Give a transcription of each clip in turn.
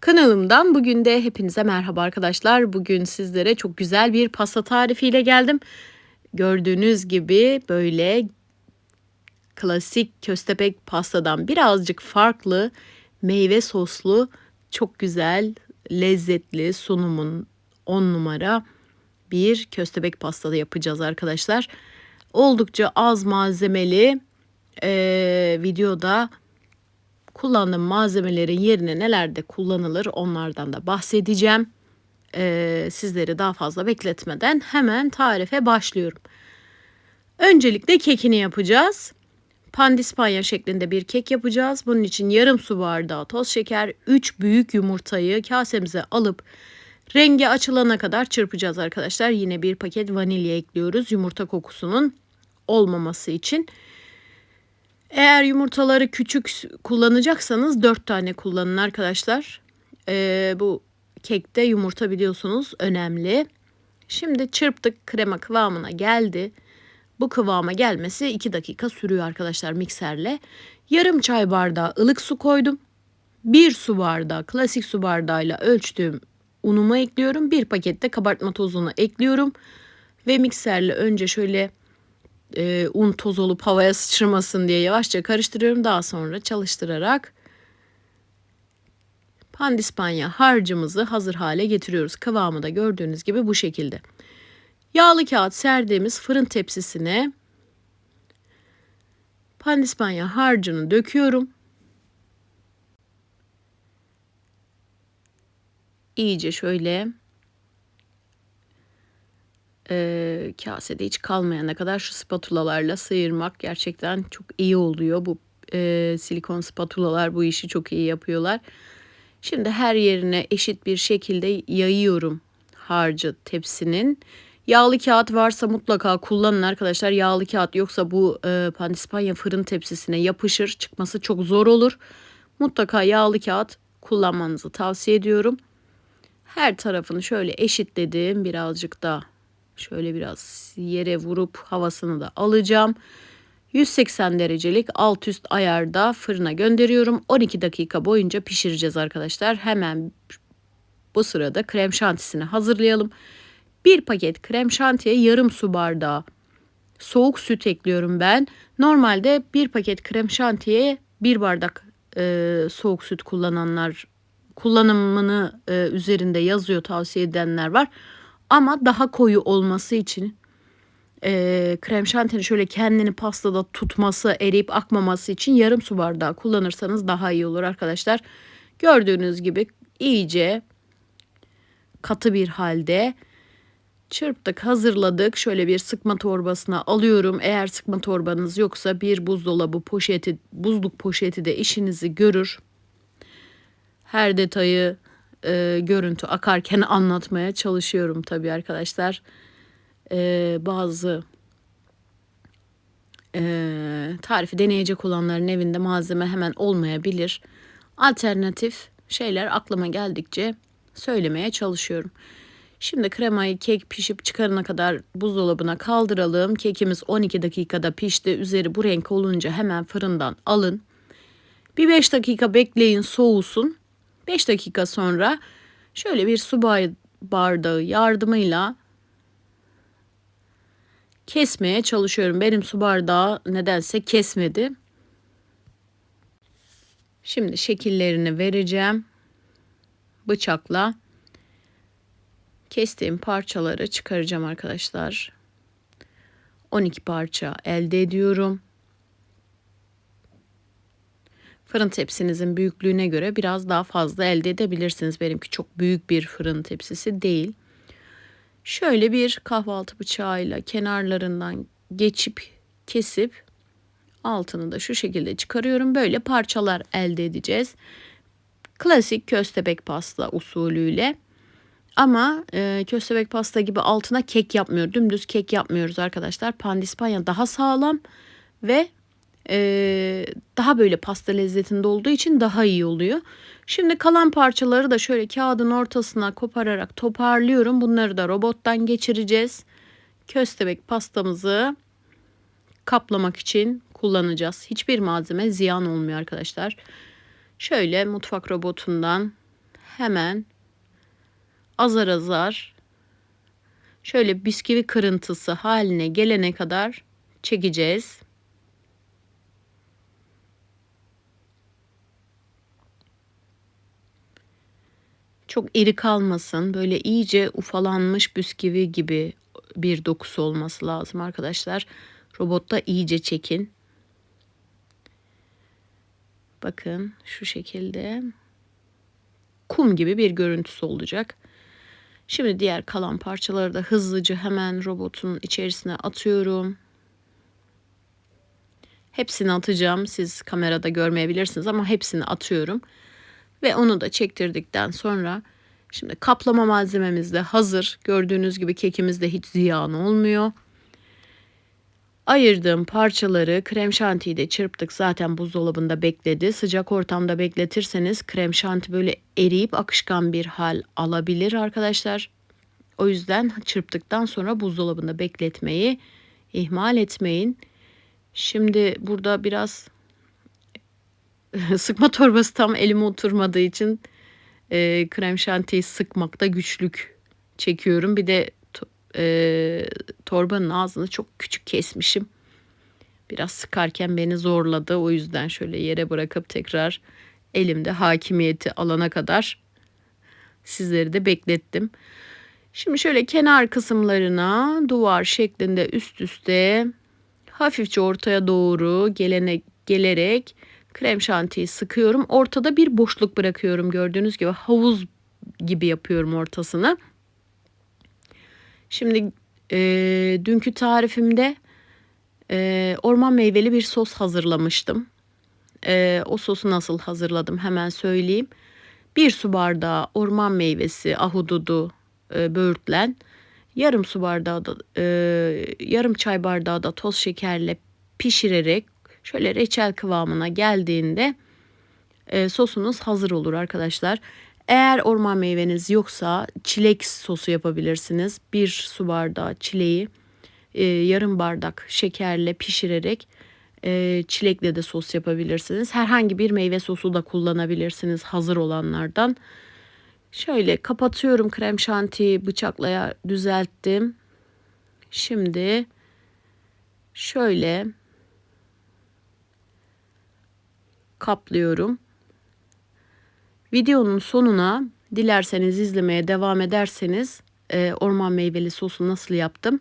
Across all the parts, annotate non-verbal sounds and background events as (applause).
Kanalımdan bugün de hepinize merhaba arkadaşlar. Bugün sizlere çok güzel bir pasta tarifiyle geldim. Gördüğünüz gibi böyle klasik köstebek pastadan birazcık farklı meyve soslu çok güzel lezzetli sunumun 10 numara bir köstebek pastada yapacağız arkadaşlar. Oldukça az malzemeli ee, videoda kullandığım malzemelerin yerine nelerde kullanılır onlardan da bahsedeceğim. Ee, sizleri daha fazla bekletmeden hemen tarife başlıyorum. Öncelikle kekini yapacağız. Pandispanya şeklinde bir kek yapacağız. Bunun için yarım su bardağı toz şeker, 3 büyük yumurtayı kasemize alıp rengi açılana kadar çırpacağız arkadaşlar. Yine bir paket vanilya ekliyoruz yumurta kokusunun olmaması için. Eğer yumurtaları küçük kullanacaksanız 4 tane kullanın arkadaşlar. Ee, bu kekte yumurta biliyorsunuz önemli. Şimdi çırptık krema kıvamına geldi. Bu kıvama gelmesi 2 dakika sürüyor arkadaşlar mikserle. Yarım çay bardağı ılık su koydum. 1 su bardağı klasik su bardağıyla ölçtüğüm unumu ekliyorum. Bir pakette kabartma tozunu ekliyorum. Ve mikserle önce şöyle e, un toz olup havaya sıçramasın diye yavaşça karıştırıyorum. Daha sonra çalıştırarak pandispanya harcımızı hazır hale getiriyoruz. Kıvamı da gördüğünüz gibi bu şekilde. Yağlı kağıt serdiğimiz fırın tepsisine pandispanya harcını döküyorum. İyice şöyle e, kasede hiç kalmayana kadar şu spatulalarla sıyırmak gerçekten çok iyi oluyor. Bu e, silikon spatulalar bu işi çok iyi yapıyorlar. Şimdi her yerine eşit bir şekilde yayıyorum harcı tepsinin. Yağlı kağıt varsa mutlaka kullanın arkadaşlar. Yağlı kağıt yoksa bu e, pandispanya fırın tepsisine yapışır. Çıkması çok zor olur. Mutlaka yağlı kağıt kullanmanızı tavsiye ediyorum. Her tarafını şöyle eşitledim. Birazcık da şöyle biraz yere vurup havasını da alacağım. 180 derecelik alt üst ayarda fırına gönderiyorum. 12 dakika boyunca pişireceğiz arkadaşlar. Hemen bu sırada krem şantisini hazırlayalım. Bir paket krem şantiye yarım su bardağı soğuk süt ekliyorum ben. Normalde bir paket krem şantiyeye bir bardak e, soğuk süt kullananlar kullanımını e, üzerinde yazıyor tavsiye edenler var. Ama daha koyu olması için e, krem şantinin şöyle kendini pastada tutması, eriyip akmaması için yarım su bardağı kullanırsanız daha iyi olur arkadaşlar. Gördüğünüz gibi iyice katı bir halde çırptık, hazırladık. Şöyle bir sıkma torbasına alıyorum. Eğer sıkma torbanız yoksa bir buzdolabı poşeti, buzluk poşeti de işinizi görür. Her detayı e, görüntü akarken anlatmaya çalışıyorum tabii arkadaşlar. E, bazı e, tarifi deneyecek olanların evinde malzeme hemen olmayabilir. Alternatif şeyler aklıma geldikçe söylemeye çalışıyorum. Şimdi kremayı kek pişip çıkarana kadar buzdolabına kaldıralım. Kekimiz 12 dakikada pişti. Üzeri bu renk olunca hemen fırından alın. Bir 5 dakika bekleyin soğusun. 5 dakika sonra şöyle bir su bardağı yardımıyla kesmeye çalışıyorum. Benim su bardağı nedense kesmedi. Şimdi şekillerini vereceğim. Bıçakla kestiğim parçaları çıkaracağım arkadaşlar. 12 parça elde ediyorum. Fırın tepsinizin büyüklüğüne göre biraz daha fazla elde edebilirsiniz. Benimki çok büyük bir fırın tepsisi değil. Şöyle bir kahvaltı bıçağıyla kenarlarından geçip kesip altını da şu şekilde çıkarıyorum. Böyle parçalar elde edeceğiz. Klasik köstebek pasta usulüyle. Ama e, köstebek pasta gibi altına kek yapmıyor. Dümdüz kek yapmıyoruz arkadaşlar. Pandispanya daha sağlam ve e, daha böyle pasta lezzetinde olduğu için daha iyi oluyor. Şimdi kalan parçaları da şöyle kağıdın ortasına kopararak toparlıyorum. Bunları da robottan geçireceğiz. Köstebek pastamızı kaplamak için kullanacağız. Hiçbir malzeme ziyan olmuyor arkadaşlar. Şöyle mutfak robotundan hemen azar azar şöyle bisküvi kırıntısı haline gelene kadar çekeceğiz. Çok iri kalmasın. Böyle iyice ufalanmış bisküvi gibi bir dokusu olması lazım arkadaşlar. Robotta iyice çekin. Bakın şu şekilde kum gibi bir görüntüsü olacak. Şimdi diğer kalan parçaları da hızlıca hemen robotun içerisine atıyorum. Hepsini atacağım. Siz kamerada görmeyebilirsiniz ama hepsini atıyorum. Ve onu da çektirdikten sonra şimdi kaplama malzememiz de hazır. Gördüğünüz gibi kekimiz de hiç ziyan olmuyor. Ayırdığım parçaları krem şantiyi de çırptık. Zaten buzdolabında bekledi. Sıcak ortamda bekletirseniz krem şanti böyle eriyip akışkan bir hal alabilir arkadaşlar. O yüzden çırptıktan sonra buzdolabında bekletmeyi ihmal etmeyin. Şimdi burada biraz (laughs) sıkma torbası tam elime oturmadığı için e, krem şantiyi sıkmakta güçlük çekiyorum. Bir de e, torbanın ağzını çok küçük kesmişim. Biraz sıkarken beni zorladı. O yüzden şöyle yere bırakıp tekrar elimde hakimiyeti alana kadar sizleri de beklettim. Şimdi şöyle kenar kısımlarına duvar şeklinde üst üste hafifçe ortaya doğru gelene gelerek krem şantiyi sıkıyorum. Ortada bir boşluk bırakıyorum. Gördüğünüz gibi havuz gibi yapıyorum ortasını. Şimdi e, dünkü tarifimde e, orman meyveli bir sos hazırlamıştım. E, o sosu nasıl hazırladım hemen söyleyeyim. Bir su bardağı orman meyvesi, ahududu, e, böğürtlen, yarım su bardağı da, e, yarım çay bardağı da toz şekerle pişirerek şöyle reçel kıvamına geldiğinde e, sosunuz hazır olur arkadaşlar. Eğer orman meyveniz yoksa çilek sosu yapabilirsiniz. Bir su bardağı çileği e, yarım bardak şekerle pişirerek e, çilekle de sos yapabilirsiniz. Herhangi bir meyve sosu da kullanabilirsiniz hazır olanlardan. Şöyle kapatıyorum krem şantiyi bıçakla düzelttim. Şimdi şöyle kaplıyorum. Videonun sonuna dilerseniz izlemeye devam ederseniz e, orman meyveli sosu nasıl yaptım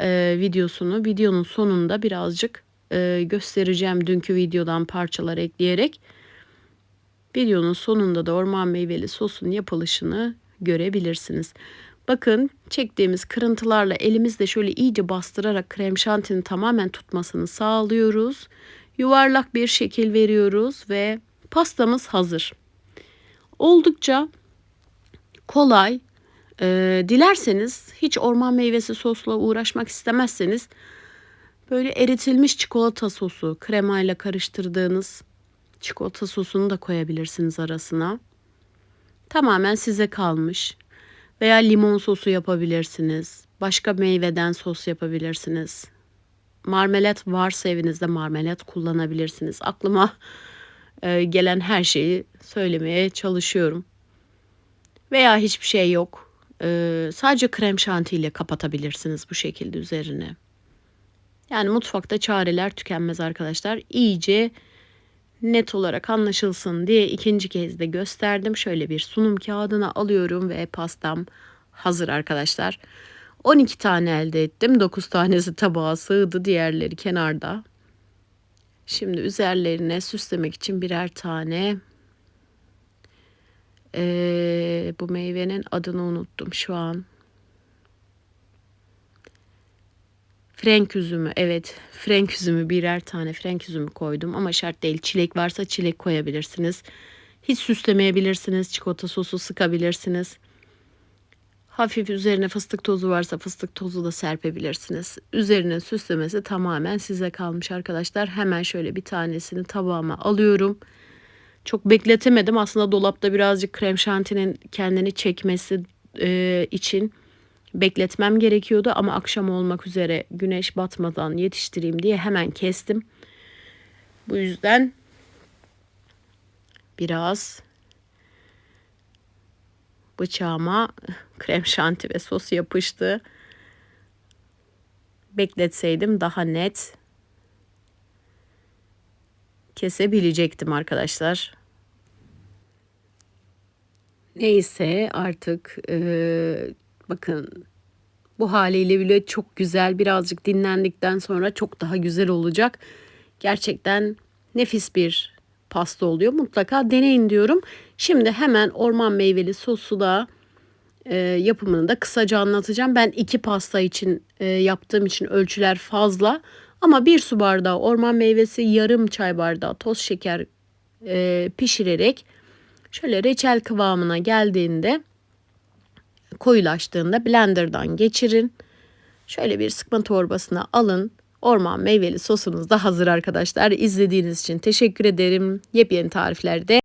e, videosunu videonun sonunda birazcık e, göstereceğim dünkü videodan parçalar ekleyerek. Videonun sonunda da orman meyveli sosun yapılışını görebilirsiniz. Bakın çektiğimiz kırıntılarla elimizle şöyle iyice bastırarak krem şantinin tamamen tutmasını sağlıyoruz. Yuvarlak bir şekil veriyoruz ve pastamız hazır. Oldukça kolay. Ee, dilerseniz hiç orman meyvesi sosla uğraşmak istemezseniz böyle eritilmiş çikolata sosu kremayla karıştırdığınız çikolata sosunu da koyabilirsiniz arasına. Tamamen size kalmış. Veya limon sosu yapabilirsiniz. Başka meyveden sos yapabilirsiniz. Marmelat varsa evinizde marmelat kullanabilirsiniz. Aklıma e, gelen her şeyi söylemeye çalışıyorum. Veya hiçbir şey yok. E, sadece krem şanti ile kapatabilirsiniz bu şekilde üzerine. Yani mutfakta çareler tükenmez arkadaşlar. İyice net olarak anlaşılsın diye ikinci kez de gösterdim. Şöyle bir sunum kağıdına alıyorum ve pastam hazır arkadaşlar. 12 tane elde ettim. 9 tanesi tabağa sığdı. Diğerleri kenarda. Şimdi üzerlerine süslemek için birer tane ee, bu meyvenin adını unuttum şu an. Frenk üzümü evet frenk üzümü birer tane frenk üzümü koydum ama şart değil çilek varsa çilek koyabilirsiniz. Hiç süslemeyebilirsiniz çikolata sosu sıkabilirsiniz. Hafif üzerine fıstık tozu varsa fıstık tozu da serpebilirsiniz. Üzerine süslemesi tamamen size kalmış arkadaşlar. Hemen şöyle bir tanesini tabağıma alıyorum. Çok bekletemedim. Aslında dolapta birazcık krem şantinin kendini çekmesi e, için bekletmem gerekiyordu. Ama akşam olmak üzere güneş batmadan yetiştireyim diye hemen kestim. Bu yüzden biraz bıçağıma krem şanti ve sos yapıştı. Bekletseydim daha net kesebilecektim arkadaşlar. Neyse artık e, bakın bu haliyle bile çok güzel birazcık dinlendikten sonra çok daha güzel olacak. Gerçekten nefis bir pasta oluyor. Mutlaka deneyin diyorum. Şimdi hemen orman meyveli sosu da e, yapımını da kısaca anlatacağım. Ben iki pasta için e, yaptığım için ölçüler fazla. Ama bir su bardağı orman meyvesi, yarım çay bardağı toz şeker e, pişirerek şöyle reçel kıvamına geldiğinde koyulaştığında blenderdan geçirin. Şöyle bir sıkma torbasına alın. Orman meyveli sosunuz da hazır arkadaşlar. İzlediğiniz için teşekkür ederim. Yepyeni tariflerde